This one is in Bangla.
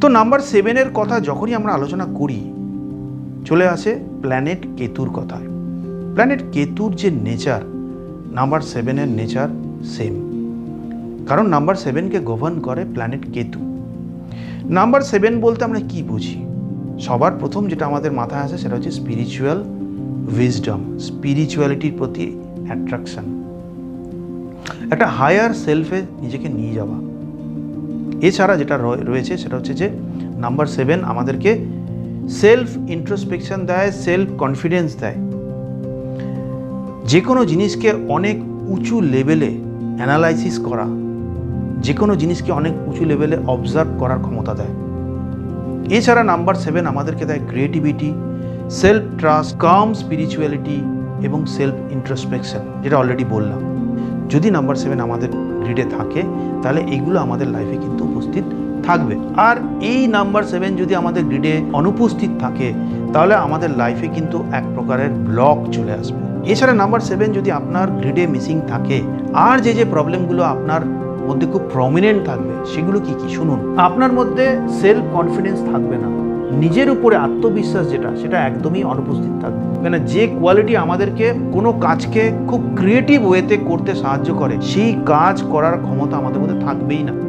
তো নাম্বার সেভেনের কথা যখনই আমরা আলোচনা করি, চলে আসে প্ল্যানেট কেতুর কথায় প্ল্যানেট কেতুর যে নেচার নাম্বার সেভেনের নেচার সেম কারণ নাম্বার সেভেনকে গভর্ন করে প্ল্যানেট কেতু। নাম্বার সেভেন বলতে আমরা কি বুঝি? সবার প্রথম যেটা আমাদের মাথায় আসে সেটা হচ্ছে স্পিরিচুয়াল উইজডম স্পিরিচুয়ালিটির প্রতি অ্যাট্রাকশন একটা হায়ার সেলফে নিজেকে নিয়ে যাওয়া। এছাড়া যেটা রয়েছে সেটা হচ্ছে যে নাম্বার সেভেন আমাদেরকে সেলফ ইন্ট্রোস্পেকশন দেয় সেলফ কনফিডেন্স দেয়। যে কোনো জিনিসকে অনেক উঁচু লেভেলে অ্যানালাইসিস করা যে কোনো জিনিসকে অনেক উঁচু লেভেলে অবজার্ভ করার ক্ষমতা দেয়। এছাড়া নাম্বার সেভেন আমাদেরকে দেয় creativity self trust calm spirituality এবং সেলফ ইন্ট্রোস্পেকশন যেটা অলরেডি বললাম। যদি নাম্বার সেভেন আমাদের গ্রিডে থাকে, তাহলে এইগুলো আমাদের লাইফে কিন্তু উপস্থিত থাকবে। আর এই নাম্বার সেভেন যদি আমাদের গ্রিডে অনুপস্থিত থাকে, তাহলে আমাদের লাইফে কিন্তু এক প্রকারের ব্লক চলে আসবে। এছাড়া নাম্বার সেভেন যদি আপনার গ্রিডে মিসিং থাকে, আর যে যে প্রবলেমগুলো আপনার মধ্যে খুব প্রমিনেন্ট থাকবে, সেগুলো কি কি? শুনুন। আপনার মধ্যে সেলফ কনফিডেন্স থাকবে না। নিজের উপরে আত্মবিশ্বাস যেটা, সেটা একদমই অনুপস্থিত থাকবে। মানে যে কোয়ালিটি আমাদেরকে কোনো কাজকে খুব ক্রিয়েটিভ ওয়েতে করতে সাহায্য করে, সেই কাজ করার ক্ষমতা আমাদের মধ্যে থাকবেই না।